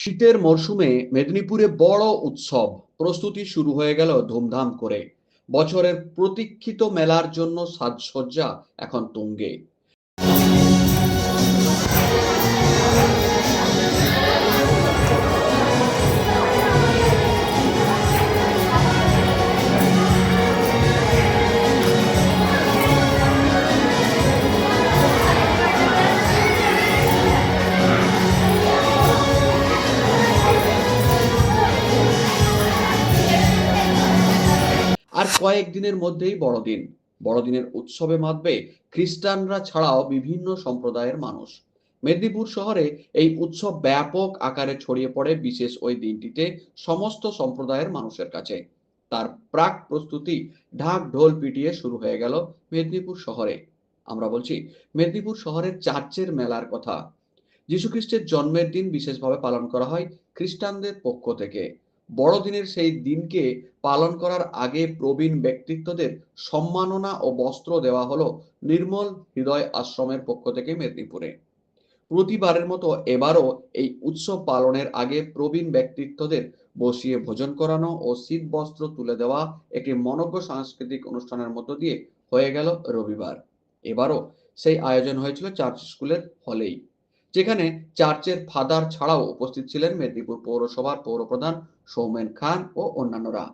শীতের মরশুমে মেদিনীপুরে বড় উৎসব প্রস্তুতি শুরু হয়ে গেল ধুমধাম করে। বছরের প্রতীক্ষিত মেলার জন্য সাজসজ্জা এখন তুঙ্গে। কয়েকদিনের মধ্যেই বড়দিন। বড়দিনের উৎসবে মাতবে খ্রিস্টানরা ছাড়াও বিভিন্ন সম্প্রদায়ের মানুষ। মেদিনীপুর শহরে এই উৎসব ব্যাপক আকারে ছড়িয়ে পড়ে বিশেষ ওই দিনটিতে সমস্ত সম্প্রদায়ের মানুষের কাছে। তার প্রাক প্রস্তুতি ঢাক ঢোল পিটিয়ে শুরু হয়ে গেল মেদিনীপুর শহরে। আমরা বলছি মেদিনীপুর শহরের চার্চের মেলার কথা। যীশুখ্রিস্টের জন্মের দিন বিশেষভাবে পালন করা হয় খ্রিস্টানদের পক্ষ থেকে। বড়দিনের সেই দিনকে পালন করার আগে প্রবীণ ব্যক্তিত্বদের সম্মাননা ও বস্ত্র দেওয়া হলো নির্মল হৃদয় আশ্রমের পক্ষ থেকে মেদিনীপুরে। প্রতিবারের মতো এবারও এই উৎসব পালনের আগে প্রবীণ ব্যক্তিত্বদের বসিয়ে ভোজন করানো ও শীত বস্ত্র তুলে দেওয়া একটি মনজ্ঞ সাংস্কৃতিক অনুষ্ঠানের মধ্য দিয়ে হয়ে গেল রবিবার। এবারও সেই আয়োজন হয়েছিল চার্চ স্কুলের হলেই। যেখানে চার্চের ফাদার ছাড়াও উপস্থিত ছিলেন মেদিনীপুর পৌরসভার পৌরপ্রধান সৌমেন খান ও অন্যান্যরা।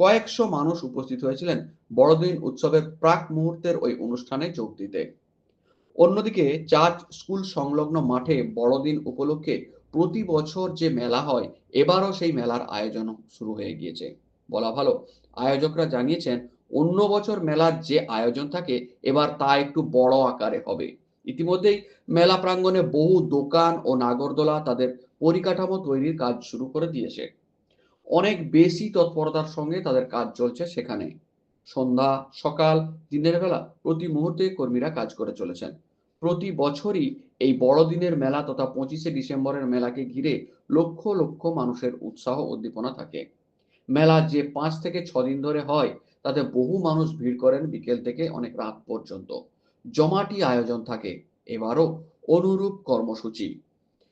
কয়েকশো মানুষ উপস্থিত হয়েছিলেন বড়দিন উৎসবের প্রাক মুহূর্তের ওই অনুষ্ঠানে যোগ দিতে। অন্যদিকে চার্চ স্কুল সংলগ্ন মাঠে বড়দিন উপলক্ষে প্রতি বছর যে মেলা হয়, এবারও সেই মেলার আয়োজন শুরু হয়ে গিয়েছে। বলা ভালো, আয়োজকরা জানিয়েছেন, অন্য বছর মেলার যে আয়োজন থাকে, এবার তা একটু বড় আকারে হবে। ইতিমধ্যেই মেলা প্রাঙ্গণে বহু দোকান ও নাগরদোলা তাদের পরিকাঠামো তৈরির কাজ শুরু করে দিয়েছে। অনেক বেশি তৎপরতার সঙ্গে তাদের কাজ চলছে সেখানে। সন্ধ্যা, সকাল, দিনের বেলা প্রতি মুহূর্তে কর্মীরা কাজ করে চলেছেন। প্রতি বছরই এই বড়দিনের মেলা তথা পঁচিশে ডিসেম্বরের মেলাকে ঘিরে লক্ষ লক্ষ মানুষের উৎসাহ উদ্দীপনা থাকে। মেলা যে পাঁচ থেকে ছ দিন ধরে হয়, তাতে বহু মানুষ ভিড় করেন বিকেল থেকে অনেক রাত পর্যন্ত। জমাটি আয়োজন থাকে। এবারও অনুরূপ কর্মসূচি।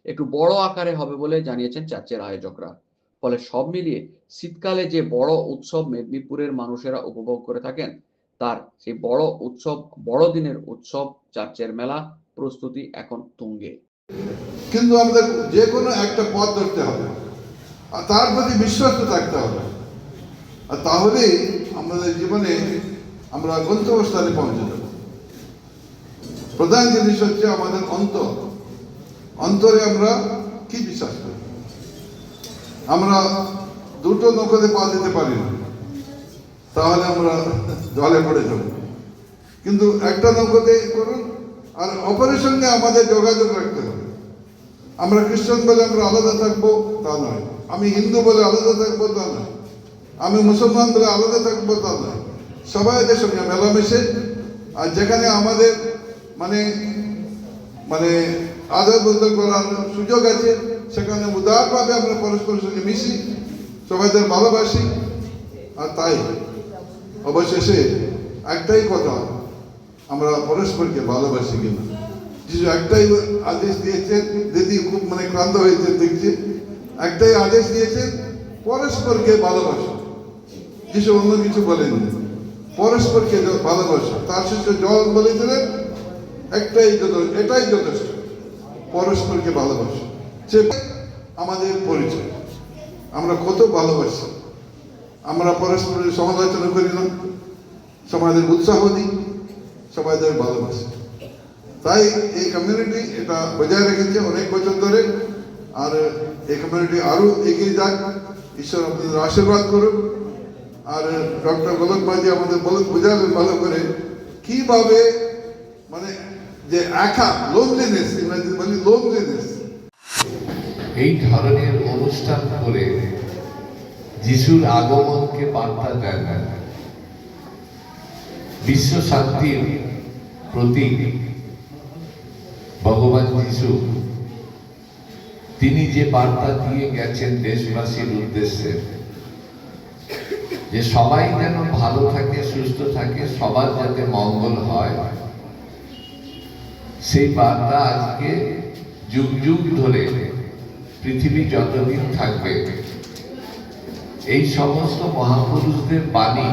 একটু বড় আকারে হবে বলে জানিয়েছেন চার্চের আয়োজকরা। ফলে সব মিলিয়ে শীতকালে যে বড় উৎসব মেদিনীপুরের মানুষেরা উপভোগ করে থাকেন, তার সেই বড় উৎসব, বড়দিনের উৎসব চার্চের মেলা প্রস্তুতি এখন তুঙ্গে। কিন্তু আমাদের যে কোনো একটা পথ ধরতে হবে। আর তার প্রতি বিশ্বাস থাকতে হবে। আর তাহলেই আমাদের জীবনে আমরা গন্তব্যস্থলে পৌঁছে যাব প্রধান জিনিস হচ্ছে আমাদের অন্তর। অন্তরে আমরা কি বিশ্বাস করি? আমরা দুটো নৌকাতে পা দিতে পারি না, তাহলে আমরা জলে পড়ে যাব। কিন্তু একটা নৌকাতে করুন, আর অপরের সঙ্গে আমাদের যোগাযোগ রাখতে হবে। আমরা খ্রিস্টান বলে আমরা আলাদা থাকব, তা নয়। আমি হিন্দু বলে আলাদা থাকব, তা নয়। আমি মুসলমান বলে আলাদা থাকব, তা নয়। সবাইদের সঙ্গে মেলামেশে, আর যেখানে আমাদের মানে মানে আদার বদল করার সুযোগ আছে। সেখানে উদারভাবে আমরা পরস্পরের সঙ্গে মিশি সবাইদের ভালোবাসি, আর তাই অবশেষে একটাই কথা, আমরা পরস্পরকে ভালোবাসি কিনা। যিশু একটাই আদেশ দিয়েছেন, দিদি খুব মানে ক্লান্ত হয়েছে, দেখছি। একটাই আদেশ দিয়েছেন, পরস্পরকে ভালোবাসা। যিশু অন্য কিছু বলেননি। পরস্পরকে ভালোবাসা। তার শেষে জল বলেছিলেন একটাই এটাই যথেষ্ট। পরস্পরকে ভালোবাসা। সে আমাদের পরিচয়। আমরা কত ভালোবাসি। আমরা পরস্পরের সমালোচনা করি না। সমাজের উৎসাহ দিই। সবাইদের ভালোবাসি। তাই এই কমিউনিটি এটা বজায় রেখেছে অনেক বছর ধরে। আর এই কমিউনিটি আরও এগিয়ে যাক। ঈশ্বর আপনাদের আশীর্বাদ করুন আর ডক্টর গোলক বাজি আমাদের বলে বোঝালেন ভালো করে। কীভাবে মানে বলি লোনলিনেস এই ধরনের অনুষ্ঠান করে যিশুর আগমনকে বার্তা দেন বিশ্ব শান্তির প্রতীক ভগবান যিশু। তিনি যে বার্তা দিয়ে গেছেন দেশবাসীর উদ্দেশ্যে, যে সবাই যেন ভালো থাকে, সুস্থ থাকে, সবার যাতে মঙ্গল হয় সেই বার্তা আজকে যুগ যুগ ধরে পৃথিবী যতদিন থাকবে, এই সমস্ত মহাপুরুষদের বাণী,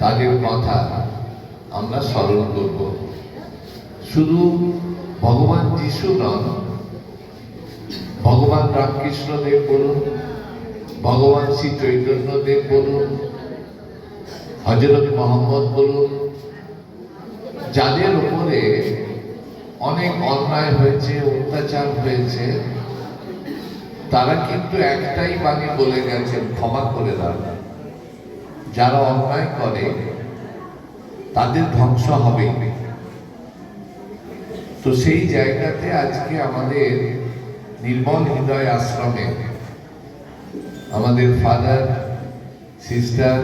তাদের কথা আমরা স্মরণ করব। শুধু ভগবান যিশু নন, ভগবান রামকৃষ্ণ দেব বলুন, ভগবান শ্রী চৈতন্য দেব বলুন, হজরত মোহাম্মদ বলুন, যাদের উপরে অনেক অন্যায় হয়েছে, অত্যাচার হয়েছে, তারা কিন্তু একটাই বাণী বলে গেছেন, ক্ষমা করে দাও। যারা অন্যায় করে, তাদের ধ্বংস হবে। তো সেই জায়গাতে আজকে আমাদের নির্মল হৃদয় আশ্রমে আমাদের ফাদার সিস্টার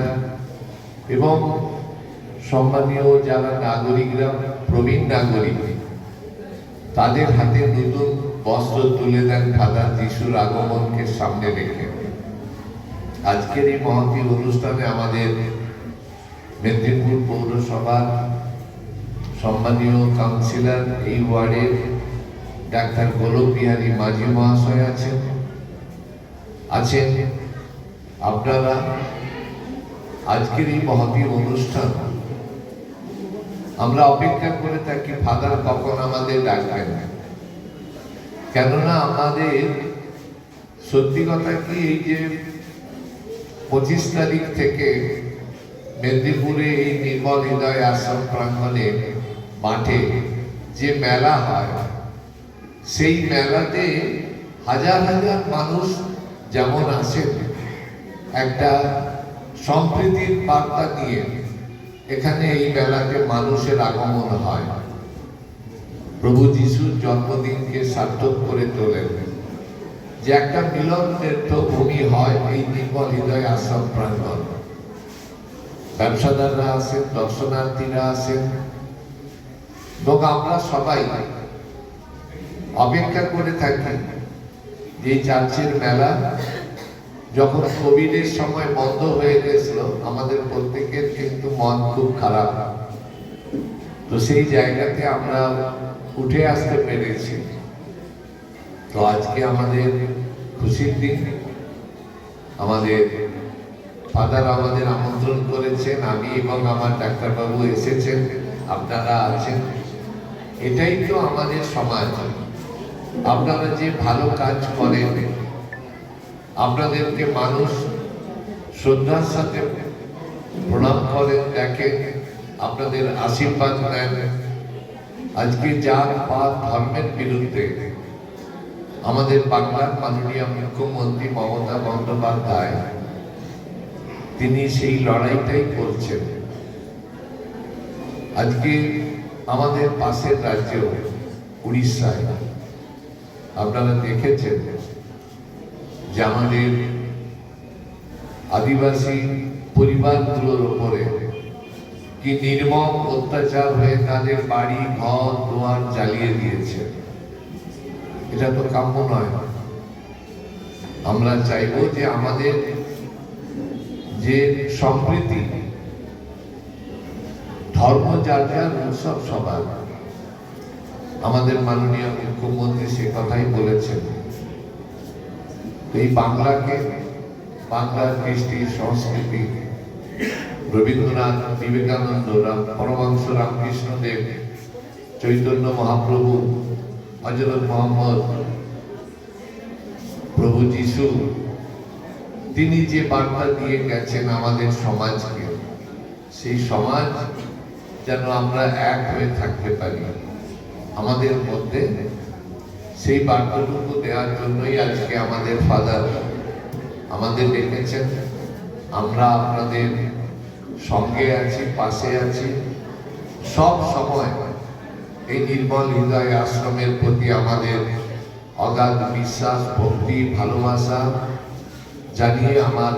এবং সম্মানীয় যারা নাগরিকরা, প্রবীণ নাগরিক তাদের হাতে নতুন বস্ত্র তুলে দেন ফাদার যিশুর আগমনকে সামনে রেখে। আজকের এই মহতি অনুষ্ঠানে আমাদের মেদিনীপুর পৌরসভার সম্মানীয় কাউন্সিলর, এই ওয়ার্ডের ডাক্তার গোলক বিহারী মাঝি মহাশয় আছেন। আছেন। আপনারা আজকের এই মহতি অনুষ্ঠান আমরা অপেক্ষা করে থাকি ফাদার কখন আমাদের ডাকবেন? কেননা আমাদের, সত্যি কথা কি, এই যে পঁচিশ তারিখ থেকে মেদিনীপুরে এই নির্মল হৃদয় আশ্রম প্রাঙ্গণে মাঠে যে মেলা হয়, সেই মেলাতে হাজার হাজার মানুষ যেমন আসেন, একটা সম্প্রীতির বার্তা নিয়ে এখানে এই মেলাতে মানুষের আগমন হয়। প্রভু যিশুর জন্মদিনকে সার্থক করে তোলেন। যে একটা মিলন ভূমি হয়, এই নির্মল হৃদয় আশ্রম প্রাঙ্গণ। ব্যবসাদাররা আসেন দর্শনার্থীরা আসেন এবং আমরা সবাই অপেক্ষা করে থাকি যে চার্চের মেলা যখন কোভিডের সময় বন্ধ হয়ে গেছিল, আমাদের প্রত্যেকের কিন্তু মন খুব খারাপ। তো সেই জায়গাতে আমরা উঠে আসতে পেরেছি। তো আজকে আমাদের খুশির দিন। আমাদের ফাদার আমাদের আমন্ত্রণ করেছেন, আমি এবং আমার ডাক্তারবাবু এসেছেন, আপনারা আছেন। এটাই তো আমাদের সমাজ। আপনারা যে ভালো কাজ করেন আপনাদেরকে মানুষ শ্রদ্ধার সাথে প্রণাম করেন দেখেন আপনাদের আশীর্বাদ নেন আজকে জাত পাত ধর্মের বিরুদ্ধে আমাদের বাংলার মাননীয় মুখ্যমন্ত্রী মমতা বন্দ্যোপাধ্যায়, তিনি সেই লড়াইটাই করছেন। আজকে আমাদের পাশের রাজ্য উড়িষ্যায়, আপনারা দেখেছেন যে আমাদের আদিবাসী পরিবারগুলোর উপরে কি নির্মম অত্যাচার হয়ে তাদের বাড়ি, ঘর, দুয়ার জ্বালিয়ে দিয়েছে। এটা তো কাম্য নয়। আমরা চাইব যে আমাদের যে সম্প্রীতি, ধর্ম যার যার উৎসব সবার। আমাদের মাননীয় মুখ্যমন্ত্রী সে কথাই বলেছেন। এই বাংলাকে, বাংলার কৃষ্টি, সংস্কৃতি, রবীন্দ্রনাথ বিবেকানন্দ, রাম পরমাংশ রামকৃষ্ণ দেব, চৈতন্য মহাপ্রভু হজরত মোহাম্মদ, প্রভু যিশু, তিনি যে বার্তা দিয়ে গেছেন আমাদের সমাজকে, সেই সমাজ যেন আমরা এক হয়ে থাকতে পারি, আমাদের মধ্যে সেই বার্তাটুকু দেওয়ার জন্যই আজকে আমাদের ফাদার আমাদের ডেকেছেন। আমরা আপনাদের সঙ্গে আছি, পাশে আছি। সব সময় এই নির্মল হৃদয় আশ্রমের প্রতি আমাদের অগাধ বিশ্বাস, ভক্তি, ভালোবাসা জানিয়ে আমার